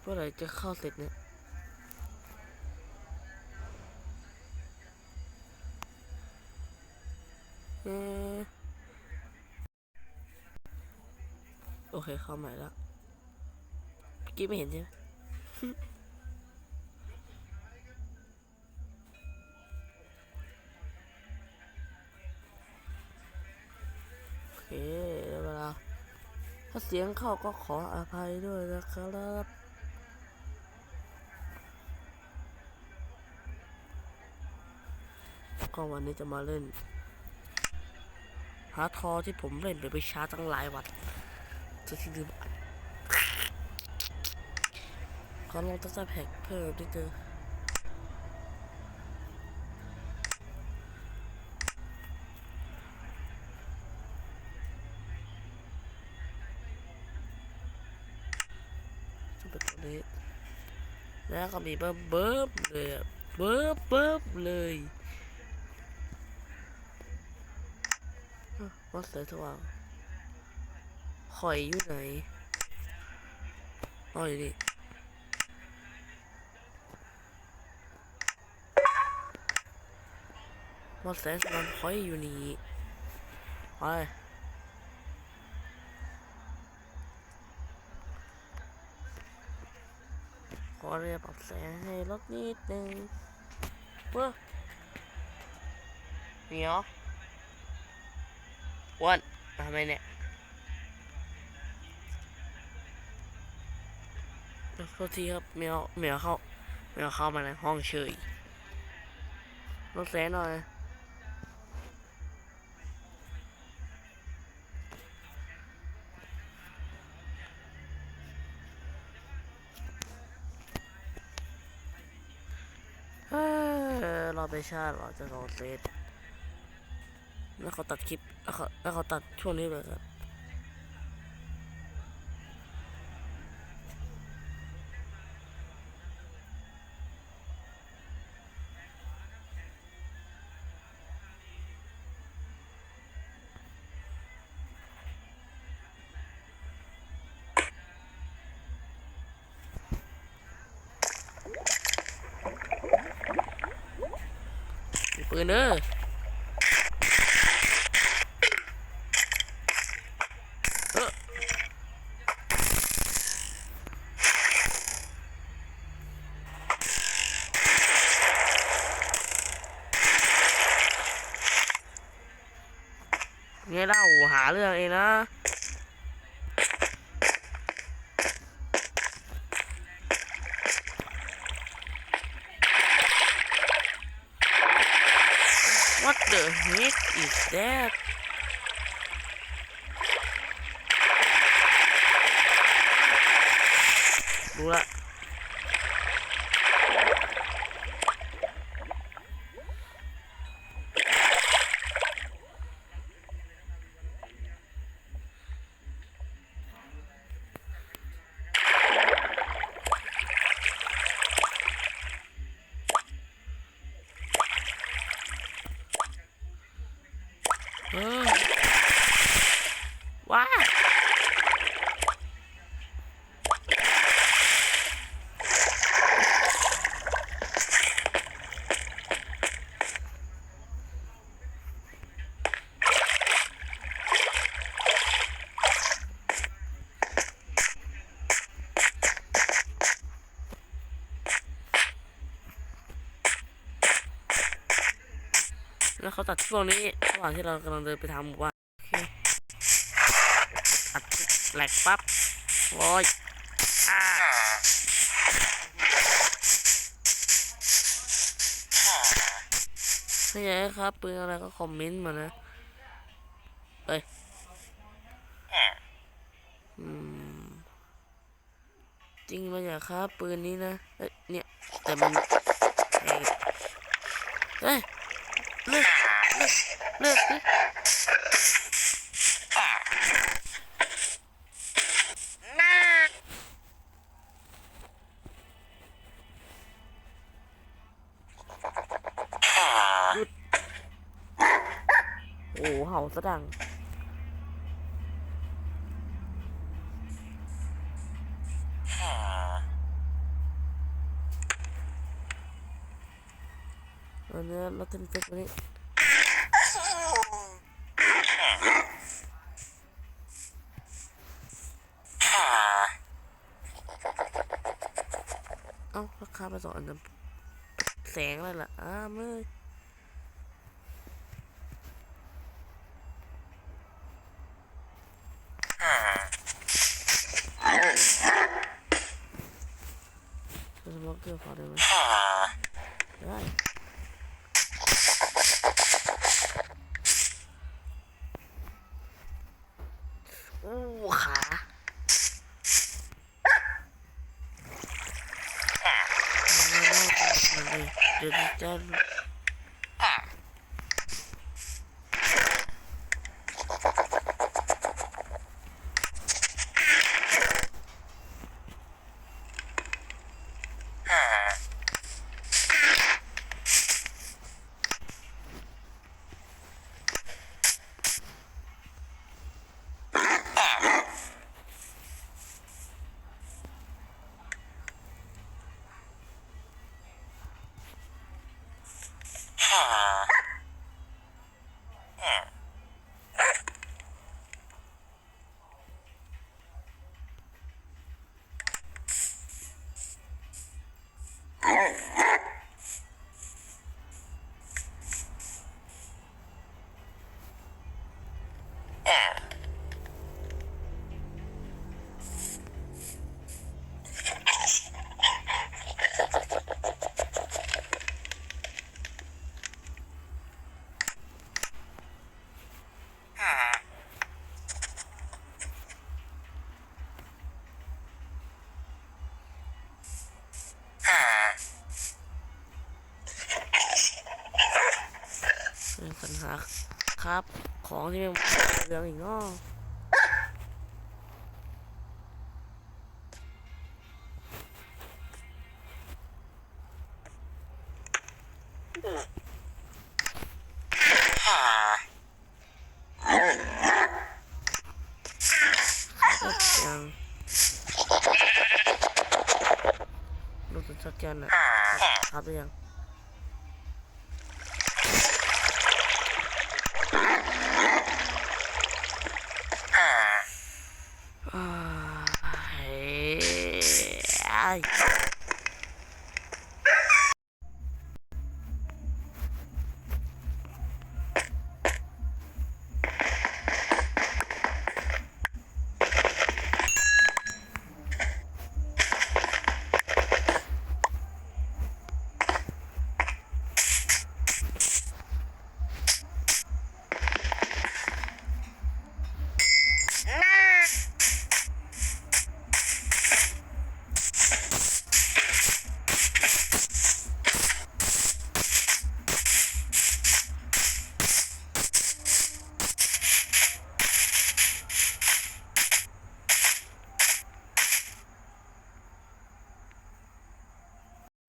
เมื่อไหร่จะเข้าเสร็จเนี่ยโอเคเข้าใหม่แล้วกี้ไม่เห็นใช่ไหมโอเคได้เวลาถ้าเสียงเข้าก็ขออภัยด้วยนะครับ ก็วันนี้จะมาเล่นหาทอที่ผมเล่นไปไปช้าตั้งหลายวันจะที่ลืมขอลองตั้งแต่แพ็กเพิ่มนิดนึงจะเป็นตัวนี้แล้วก็มีเบิ้มเบิ้มเลยเบิ้มเบิ้มเลย อะวัดสายสว่างหอยอยู่ไหนอ๋ออยู่นี่วัดแสงสว่างหอยอยู่นี่ไปขอเรียกปรับแสงให้ลดนิดนึงเว้อเหนียว วันทำไมเนี่ยโทษทีครับเหมียวเหมียวเข้าเหมียวเข้ามาในห้องเฉยลดแสงหน่อยเรอไปชาติเหรอจะรอเซต แล้วเขาตัดคลิปแล้วเขาแล้วเขาตัดช่วงนี้เลยครับปืนเด้อ เรื่องเองนะ What the heck is that รู้ละ แล้วเขาตัดช่วงนี้ระหว่างที่เรากำลังเดินไปทางหมู่บ้านโอเคอัดแหลกปั๊บโอ้ยอ่าถ้าอยากให้ครับปืนอะไรก็คอมเมนต์มานะเอ้ยจริงมาอยากครับปืนนี้นะ เอ้ยเนี่ย แต่มันเอ้ย เอ้ยเลิกเลิกเลิกดิหยุดโอ้เห่าสะดัง อาเนื้เราเต็มเต็มตัวนี้เอ้าราคาไปสองอันนั้นแสงอะไรล่ะอ้ามือสมองเกลือพอได้ไหมได้ เครับ ของที่มันเรื่องอีกเนาะยังดูสัญชาตญาณน่ะครับหรือยัง อ่าเฮ้ย